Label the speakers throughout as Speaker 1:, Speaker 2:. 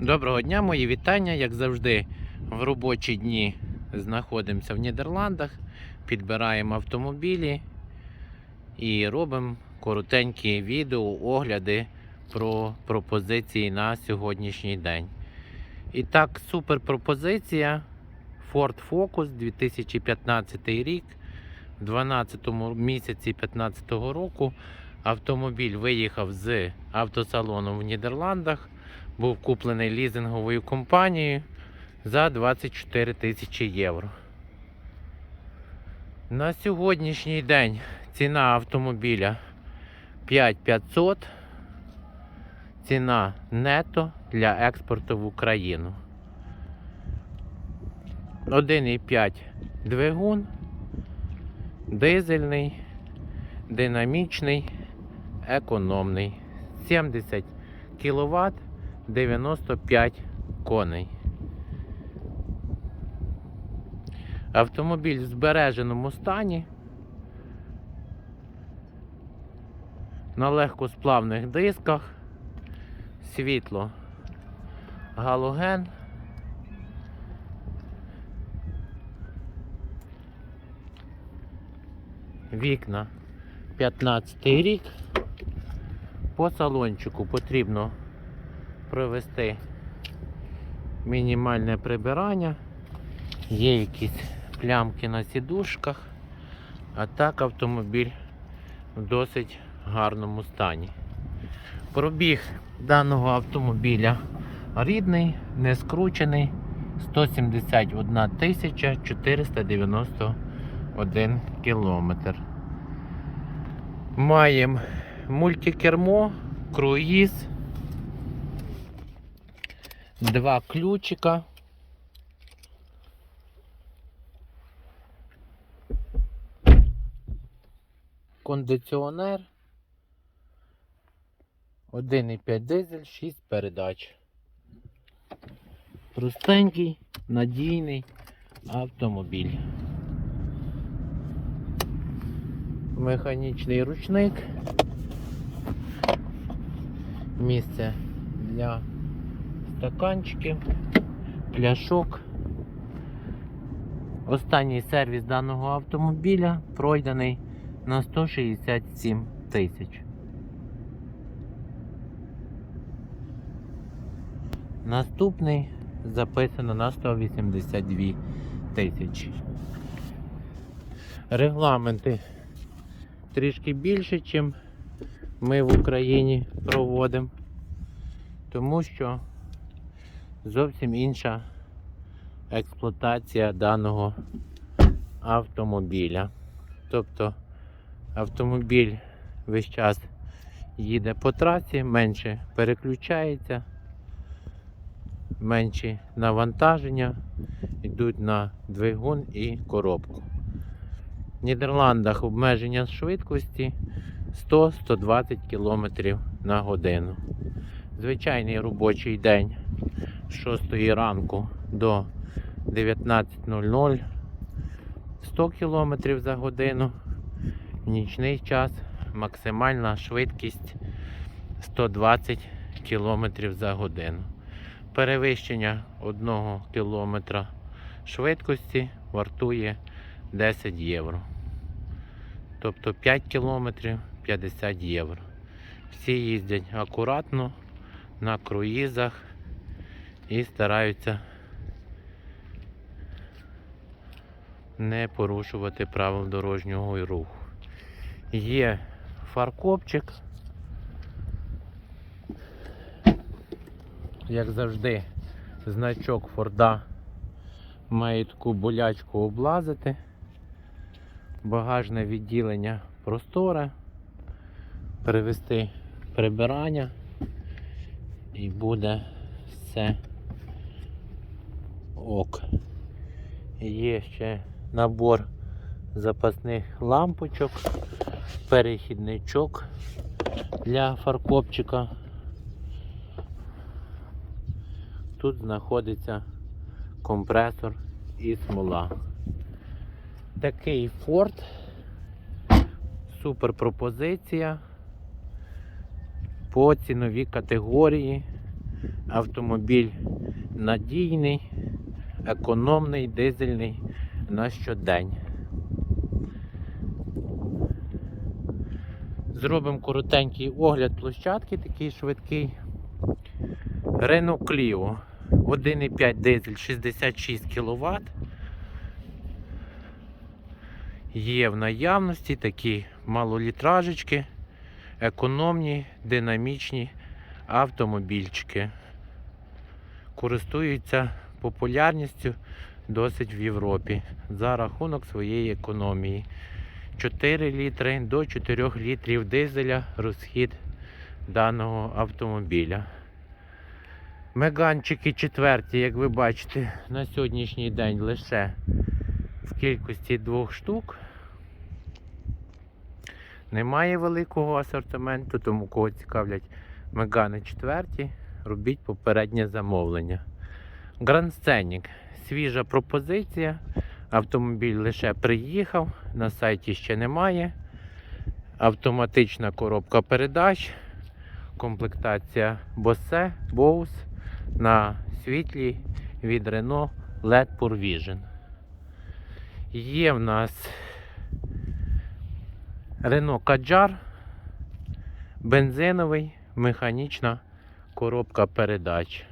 Speaker 1: Доброго дня, мої вітання. Як завжди, в робочі дні знаходимося в Нідерландах, підбираємо автомобілі і робимо коротенькі відео, огляди про пропозиції на сьогоднішній день. І так, супер пропозиція Ford Focus 2015 рік. В 12 місяці 2015 року автомобіль виїхав з автосалону в Нідерландах був куплений лізинговою компанією за 24 тисячі євро. На сьогоднішній день ціна автомобіля 5500. Ціна нето для експорту в Україну. 1,5 двигун, дизельний, динамічний, економний. 70 кВт 95 коней. Автомобіль в збереженому стані. На легкосплавних дисках. Світло галоген. Вікна 15 рік. По салончику потрібно провести мінімальне прибирання. Є якісь плямки на сідушках, а так автомобіль в досить гарному стані. Пробіг даного автомобіля рідний, не скручений 171 тисяча 491 кілометр. Маємо мультикермо, круїз. Два ключика. Кондиціонер. 1,5 дизель, 6 передач. Простенький, надійний автомобіль. Механічний ручник. Місце для стаканчиків, пляшок. Останній сервіс даного автомобіля пройдений на 167 тисяч. Наступний записано на 182 тисячі. Регламенти трішки більше, ніж ми в Україні проводимо, тому що зовсім інша експлуатація даного автомобіля. Тобто автомобіль весь час їде по трасі, менше переключається, менші навантаження йдуть на двигун і коробку. В Нідерландах обмеження швидкості 100-120 км на годину. Звичайний робочий день 6 ранку до 19.00 100 км за годину. Нічний час максимальна швидкість 120 км за годину. Перевищення 1 км швидкості вартує 10 євро. Тобто 5 км 50 євро. Всі їздять акуратно на круїзах і стараються не порушувати правил дорожнього руху. Є фаркопчик. Як завжди, значок Форда має таку болячку облазити. Багажне відділення просторе, перевести прибирання і буде все ок. Є ще набор запасних лампочок, перехідничок для фаркопчика. Тут знаходиться компресор і смола. Такий Ford. Супер пропозиція по ціновій категорії Автомобіль надійний, економний, дизельний на щодень. Зробимо коротенький огляд площадки, такий швидкий. Renault Clio 1,5 дизель 66 кВт. Є в наявності такі малолітражечки, економні, динамічні автомобільчики. Користуються популярністю досить в Європі за рахунок своєї економії. 4 літри до 4 літрів дизеля розхід даного автомобіля. Меганчики четверті, як ви бачите, на сьогоднішній день лише в кількості двох штук. Немає великого асортименту, тому кого цікавлять Мегани четверті, робіть попереднє замовлення. Grand Scenic. Свіжа пропозиція. Автомобіль лише приїхав, на сайті ще немає. Автоматична коробка передач, комплектація Bose, Bose на світлі від Renault LED Pure Vision. Є в нас Renault Kadjar, бензиновий, механічна коробка передач.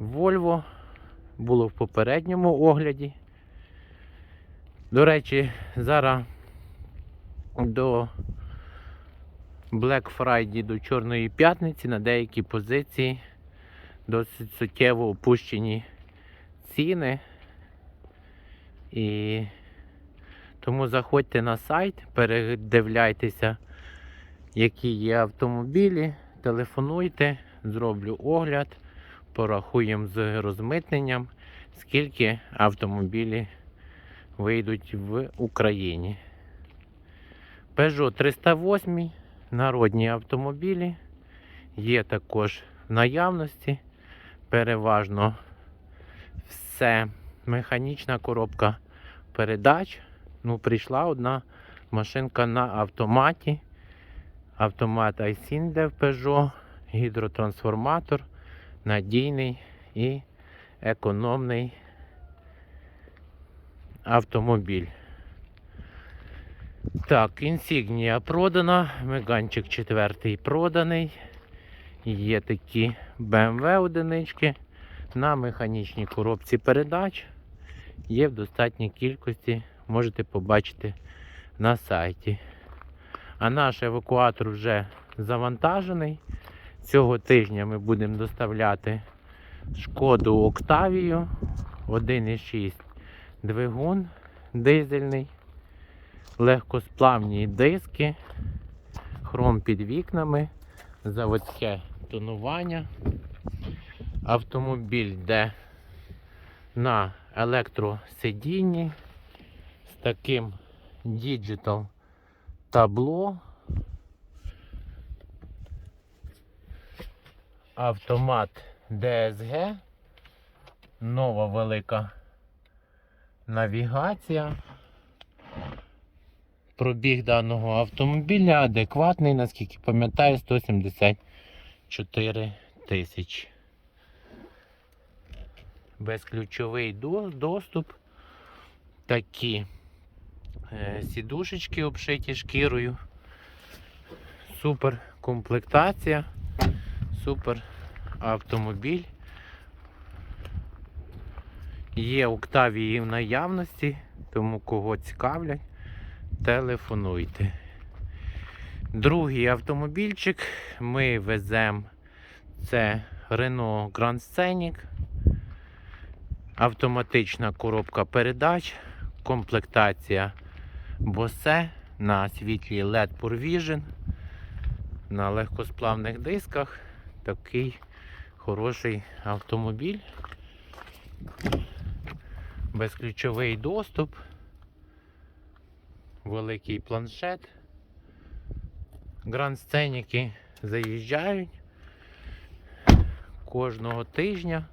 Speaker 1: Volvo було в попередньому огляді. До речі, зараз до Black Friday, до Чорної п'ятниці на деякі позиції досить суттєво опущені ціни. І тому заходьте на сайт, передивляйтеся, які є автомобілі, телефонуйте, зроблю огляд, порахуємо з розмитненням, скільки автомобілів вийдуть в Україні. Peugeot 308, народні автомобілі, є також в наявності, переважно все механічна коробка передач. Ну, прийшла одна машинка на автоматі. Автомат iSyn де в Peugeot, гідротрансформатор, надійний і економний автомобіль. Так, інсігнія продана, меганчик четвертий проданий. Є такі BMW одинички на механічній коробці передач. Є в достатній кількості, можете побачити на сайті. А наш евакуатор вже завантажений. Цього тижня ми будемо доставляти шкоду Октавію 1,6 двигун дизельний, легкосплавні диски, хром під вікнами, заводське тонування. Автомобіль йде на електросидінні з таким діджитал табло. Автомат DSG, нова велика навігація. Пробіг даного автомобіля адекватний, наскільки пам'ятаю, 174 тисячі. Безключовий доступ. Такі е, сідушечки обшиті шкірою. Супер комплектація, супер автомобіль. Є Октавії в наявності, тому кого цікавлять, телефонуйте. Другий автомобільчик ми веземо це Renault Grand Scenic. Автоматична коробка передач, комплектація Bose на світлі LED Pure Vision, на легкосплавних дисках. Такий хороший автомобіль безключовий доступ, великий планшет. Гранд-сценіки заїжджають кожного тижня.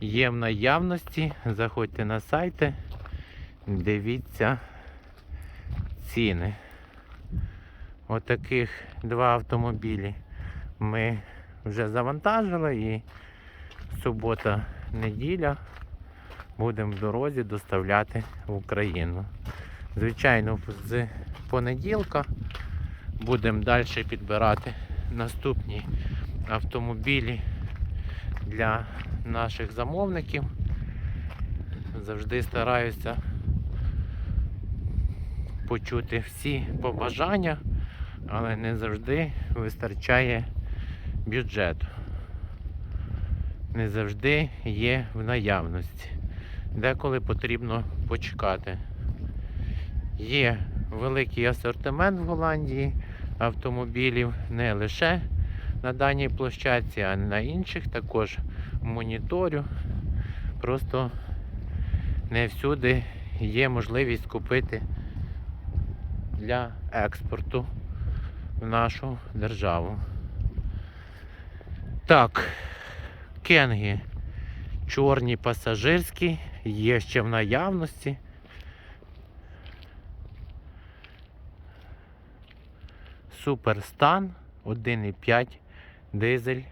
Speaker 1: Є в наявності. Заходьте на сайти, дивіться ціни. Отаких два автомобілі ми вже завантажили і субота, неділя будемо в дорозі доставляти в Україну. Звичайно, з понеділка будемо далі підбирати наступні автомобілі для наших замовників. Завжди стараюся почути всі побажання, але не завжди вистачає бюджету. Не завжди є в наявності. Деколи потрібно почекати. Є великий асортимент в Голландії автомобілів не лише на даній площадці, а на інших також моніторю. Просто не всюди є можливість купити для експорту в нашу державу. Так, кенги чорні пасажирські є ще в наявності. Суперстан 1,5 дизель,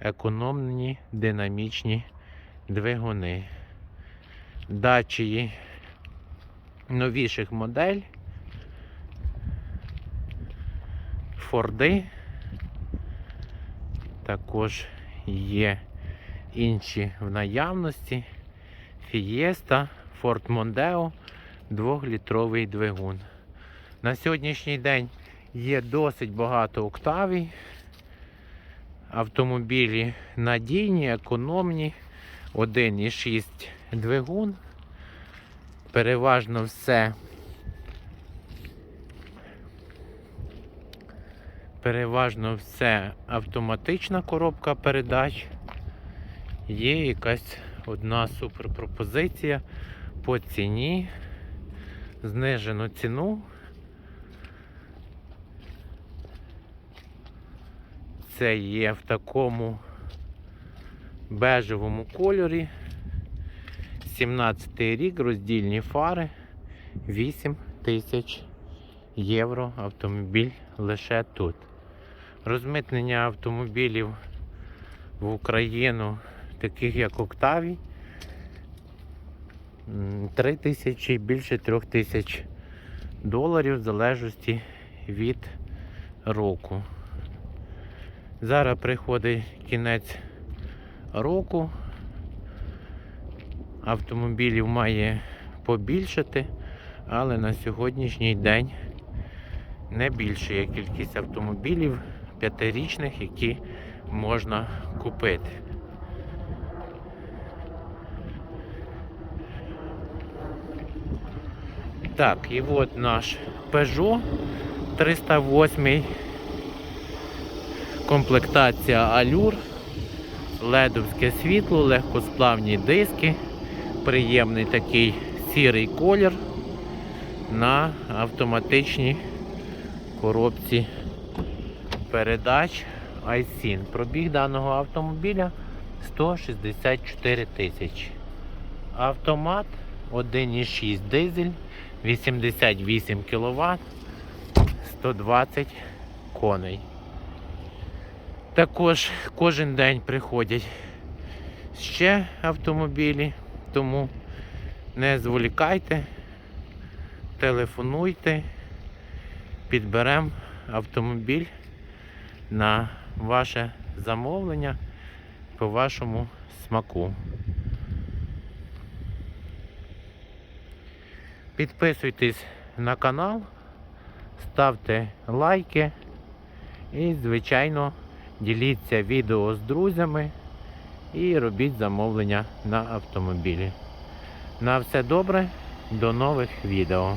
Speaker 1: економні динамічні двигуни. Дачі новіших модель. Форди. Також є інші в наявності. Фієста, Форд Мондео, 2-літровий двигун. На сьогоднішній день є досить багато октавій. Автомобілі надійні, економні, 1,6 двигун. Переважно все. Переважно все автоматична коробка передач. Є якась одна суперпропозиція по ціні. Знижену ціну. Це є в такому бежевому кольорі. 17 рік, роздільні фари, 8 тисяч євро автомобіль лише тут. Розмитнення автомобілів в Україну, таких як Октавій, 3 тисячі, більше 3 тисяч доларів в залежності від року. Зараз приходить кінець року. Автомобілів має побільшати, але на сьогоднішній день не більше є кількість автомобілів п'ятирічних, які можна купити. Так, і от наш Peugeot 308 комплектація Allure, ледовське світло, легкосплавні диски, приємний такий сірий колір на автоматичній коробці передач iSyn. Пробіг даного автомобіля 164 тисячі. Автомат 1,6 дизель, 88 кВт, 120 коней. Також кожен день приходять ще автомобілі, тому не зволікайте, телефонуйте, підберемо автомобіль на ваше замовлення по вашому смаку. Підписуйтесь на канал, ставте лайки і, звичайно, діліться відео з друзями і робіть замовлення на автомобілі. На все добре, до нових відео.